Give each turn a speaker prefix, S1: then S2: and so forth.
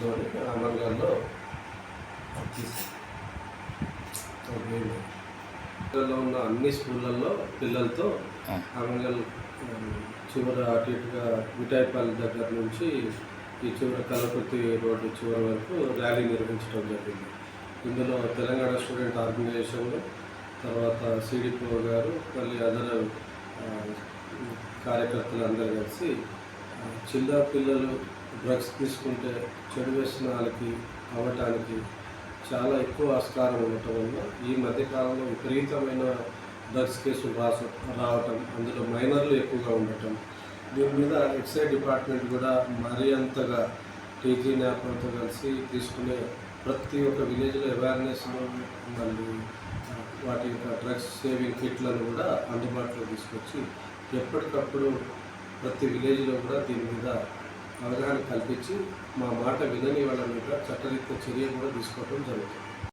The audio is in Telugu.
S1: లో ఉన్న అన్ని స్కూళ్ళల్లో పిల్లలతో. అంగల్ చివర అటు ఇటుగా మిఠాయిపల్లి దగ్గర నుంచి ఈ చివర కలపతి రోడ్డు చివరి వరకు ర్యాలీ నిర్వహించడం జరిగింది. ఇందులో తెలంగాణ స్టూడెంట్ ఆర్గనైజేషన్లు తర్వాత సిడిపో గారు మళ్ళీ అదర్ కార్యకర్తలు అందరూ కలిసి చిన్న పిల్లలు డ్రగ్స్ తీసుకుంటే చెడు వ్యసనాలకి అవ్వటానికి చాలా ఎక్కువ ఆస్కారం ఉండటం వల్ల ఈ మధ్యకాలంలో విపరీతమైన డ్రగ్స్ కేసులు రాస రావటం అందులో మైనర్లు ఎక్కువగా ఉండటం. దీని మీద ఎక్సైజ్ డిపార్ట్మెంట్ కూడా మరీ అంతగా టీజీ న్యాప్లతో కలిసి తీసుకునే ప్రతి ఒక్క విలేజ్లో అవేర్నెస్ మళ్ళీ వాటి యొక్క డ్రగ్స్ సేవింగ్ కిట్లను కూడా అందుబాటులో తీసుకొచ్చి ఎప్పటికప్పుడు ప్రతి విలేజ్లో కూడా దీని మీద అవగాహన కల్పించి మా మాట వినని వాళ్ళ మీద చట్టరీత్యా చర్య కూడా తీసుకోవడం జరుగుతుంది.